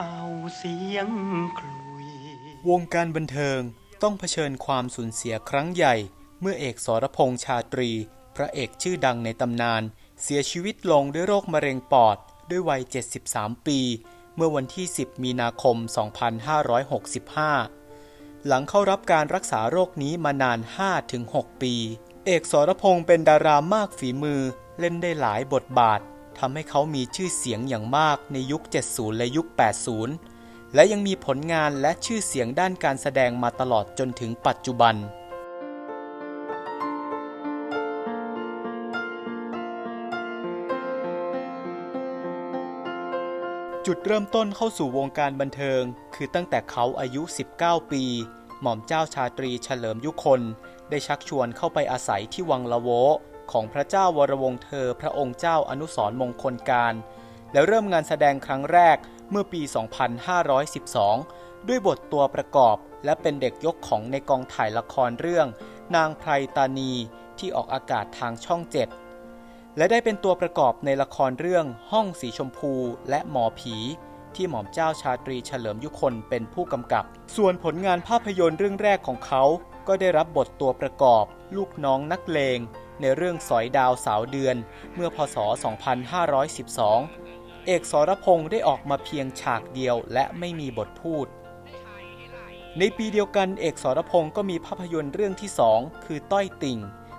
เอาเสียงคลุยวงการบันเทิงต้องเผชิญความสูญเสียครั้งใหญ่ เมื่อเอกสรพงษ์ชาตรี พระเอกชื่อดังในตำนาน เสียชีวิตลงด้วยโรคมะเร็งปอด ด้วยวัย 73 ปี เมื่อวันที่ 10 มีนาคม 2565 หลังเข้ารับการรักษาโรคนี้มานาน 5-6 ปี เอกสรพงษ์เป็นดารามากฝีมือ เล่นได้หลายบทบาท ทำให้เขามีชื่อเสียงอย่างมากในยุค 70 และยุค 80 และยังมีผลงานและชื่อเสียงด้านการแสดงมาตลอดจนถึงปัจจุบัน จุดเริ่มต้นเข้าสู่วงการบันเทิง คือตั้งแต่เขาอายุ 19 ปี หม่อมเจ้าชาตรีเฉลิมยุคน ได้ชักชวนเข้าไปอาศัยที่วังละโว ของพระเจ้าวรวงเธอพระองค์เจ้าอนุสรมงคลการ และเริ่มงานแสดงครั้งแรกเมื่อปี 2512 ด้วยบทตัวประกอบและเป็นเด็กยกของในกองถ่ายละครเรื่อง นางไพรตานีที่ออกอากาศทางช่องเจ็ดและได้เป็นตัวประกอบในละครเรื่องห้องสีชมพูและหมอผี ที่หม่อมเจ้าชาตรีเฉลิมยุคนเป็นผู้กำกับ ส่วนผลงานภาพยนตร์เรื่องแรกของเขา ก็ได้รับบทตัวประกอบ ลูกน้องนักเลง ในเรื่องสอยดาวสาวเดือนเมื่อพศ 2512 เอกสรพงษ์ได้ออกมาเพียงฉากเดียวและไม่มีบทพูด ในปีเดียวกันเอกสรพงษ์ก็มีภาพยนตร์เรื่องที่สองคือต้อยติ่ง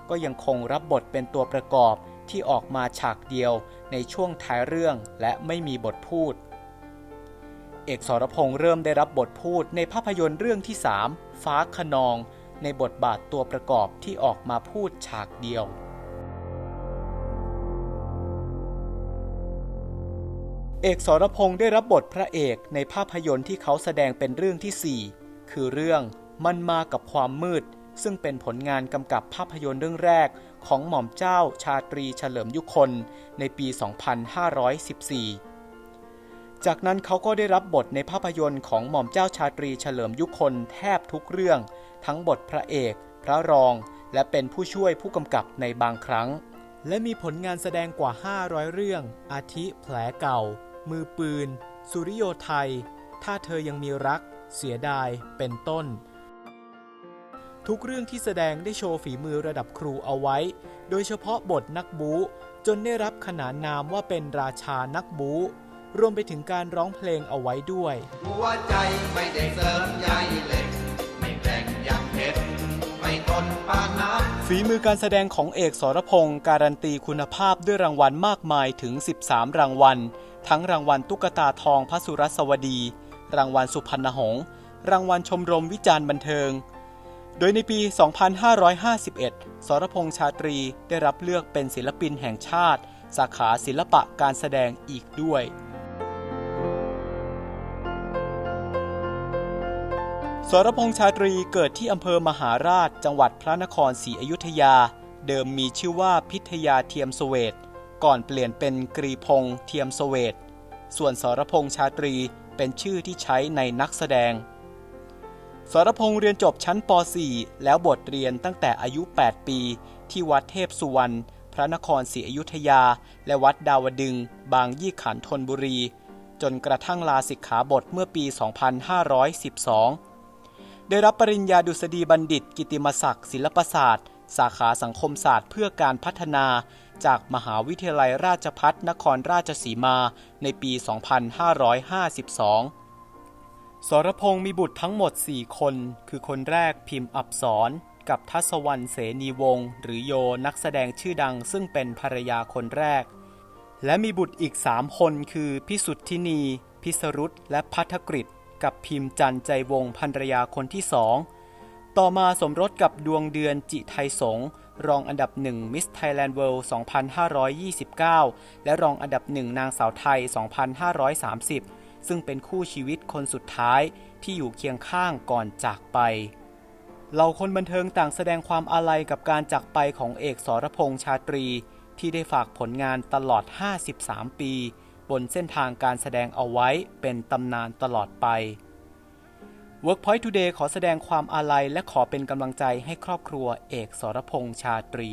ก็ยังคงรับบทเป็นตัวประกอบที่ออกมาฉากเดียวในช่วงท้ายเรื่องและไม่มีบทพูด เอกสรพงษ์เริ่มได้รับบทพูดในภาพยนตร์เรื่องที่ 3 ฟ้าขนอง ในบทบาทตัวประกอบที่ออกมาพูดฉากเดียว เอกสรพงษ์ได้รับบทพระเอกในภาพยนตร์ที่เขาแสดงเป็นเรื่องที่ 4 คือเรื่องมันมากับความมืด ซึ่งเป็นผลงานกำกับภาพยนตร์เรื่องแรกของหม่อมเจ้าชาตรีเฉลิมยุคนในปี 2514จากนั้นเขาก็ได้รับบทในภาพยนตร์ของหม่อมเจ้าชาตรีเฉลิมยุคนแทบทุกเรื่อง ทั้งบทพระเอก พระรอง และเป็นผู้ช่วยผู้กำกับในบางครั้ง และมีผลงานแสดงกว่า 500 เรื่อง อาทิแผลเก่า มือปืน สุริโยไทย ถ้าเธอยังมีรัก เสียดาย เป็นต้น ทุกเรื่องที่แสดงได้โชว์ฝีมือระดับครูเอาไว้ โดยเฉพาะบทนักบู๊จนได้รับขนานนามว่าเป็นราชานักบู๊รวมไปถึงการร้องเพลงเอาไว้ด้วย หัวใจไม่ได้เสริมใยเหล็ก ฝีมือการแสดงของเอกสรพงศ์การันตีคุณภาพด้วยรางวัลมากมายถึง 13 รางวัล ทั้งรางวัลตุ๊กตาทองพระสุรสวดี รางวัลสุพรรณหงษ์รางวัลชมรมวิจารณ์บันเทิง โดยในปี 2551 สรพงษ์ชาตรีได้รับเลือกเป็นศิลปินแห่งชาติ สาขาศิลปะการแสดงอีกด้วย สรพงษ์ชาตรีเกิดที่อำเภอมหาราช จังหวัดพระนครศรีอยุธยา เดิมมีชื่อว่าพิทยาเทียมสเวตก่อนเปลี่ยนเป็นกรีพงษ์เทียมสเวตส่วนสรพงษ์ชาตรีเป็นชื่อที่ใช้ในนักแสดง สรพงษ์เรียนจบชั้นป .4 แล้วบทเรียนตั้งแต่อายุ 8 ปี ที่วัดเทพสุวรรณพระนครศรีอยุธยา และวัดดาวดึง บางยี่ขันธนบุรี จนกระทั่งลาสิกขาบทเมื่อปี 2512 ได้รับปริญญาดุษฎีบัณฑิต กิติมศักดิ์ศิลปศาสตร์ สาขาสังคมศาสตร์เพื่อการพัฒนา จากมหาวิทยาลัยราชพัฒนครราชสีมา ในปี 2552 สรพงษ์มีบุตรทั้งหมด 4 คน คือคนแรกพิมพ์อับสรกับทัศวรรณเสนีวงศ์หรือโยนักแสดงชื่อดังซึ่งเป็นภรรยาคนแรก และมีบุตรอีก3คนคือ พิสุทธินี พิสรุตและพัทธกฤษ กับพิมพ์จันใจวงศ์ภรรยาคนที่สองต่อมาสมรสกับดวงเดือนจิไทยสงรองอันดับหนึ่งมิสไทยแลนด์เวิลด์2529 และรองอันดับหนึ่งนางสาวไทย 2530 ซึ่งเป็นคู่ชีวิตคนสุดท้ายที่อยู่เคียงข้างก่อนจากไปเหล่าคนบันเทิงต่างแสดงความอาลัยกับการจากไปของเอกสรพงษ์ชาตรี ที่ได้ฝากผลงานตลอด 53 ปี บนเส้นทางการแสดงเอาไว้เป็นตำนานตลอดไป Workpoint Today ขอแสดงความอาลัยและขอเป็นกำลังใจให้ครอบครัวเอกสรพงษ์ชาตรี